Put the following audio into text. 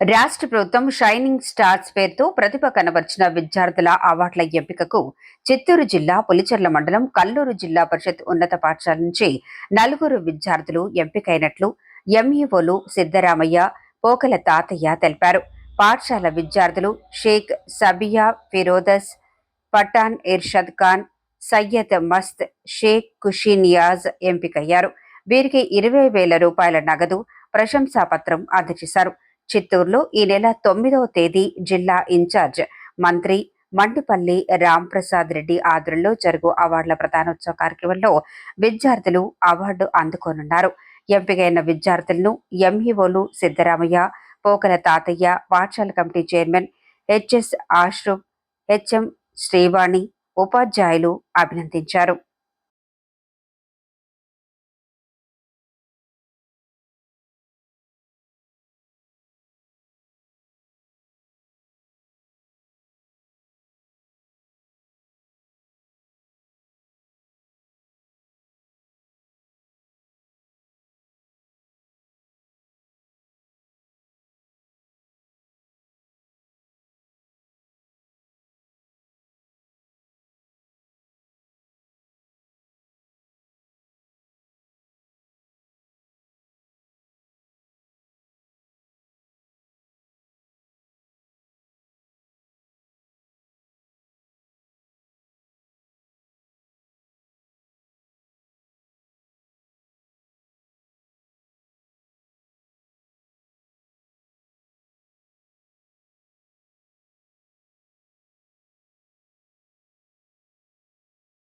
రాష్ట్ర ప్రభుత్వం shining stars పేరుతో ప్రతిభ కనబర్చిన విద్యార్థుల అవార్డుల ఎంపికకు చిత్తూరు జిల్లా పులిచెర్ల మండలం కల్లూరు జిల్లా పరిషత్ ఉన్నత పాఠశాల నుంచి నలుగురు విద్యార్థులు ఎంపికైనట్లు ఎంఈఓలు సిద్ధరామయ్య పోకల తాతయ్య తెలిపారు. పాఠశాల విద్యార్థులు షేక్ సబియా ఫిరోదస్ పఠాన్ ఇర్షద్ ఖాన్ సయ్యద్ మస్త్ షేక్ కుషినియాజ్ ఎంపికయ్యారు. వీరికి ఇరవై వేల రూపాయల నగదు ప్రశంసాపత్రం అందజేశారు. చిత్తూరులో ఈ నెల తొమ్మిదవ తేదీ జిల్లా ఇన్ఛార్జ్ మంత్రి మండిపల్లి రాంప్రసాద్ రెడ్డి ఆధ్వర్యంలో జరుగు అవార్డుల ప్రధానోత్సవ కార్యక్రమంలో విద్యార్థులు అవార్డు అందుకోనున్నారు. ఎంపికైన విద్యార్థులను ఎంఈఓలు సిద్ధరామయ్య పోకల తాతయ్య పాఠశాల committee chairman HS Ashrup HM Srivani ఉపాధ్యాయులు అభినందించారు.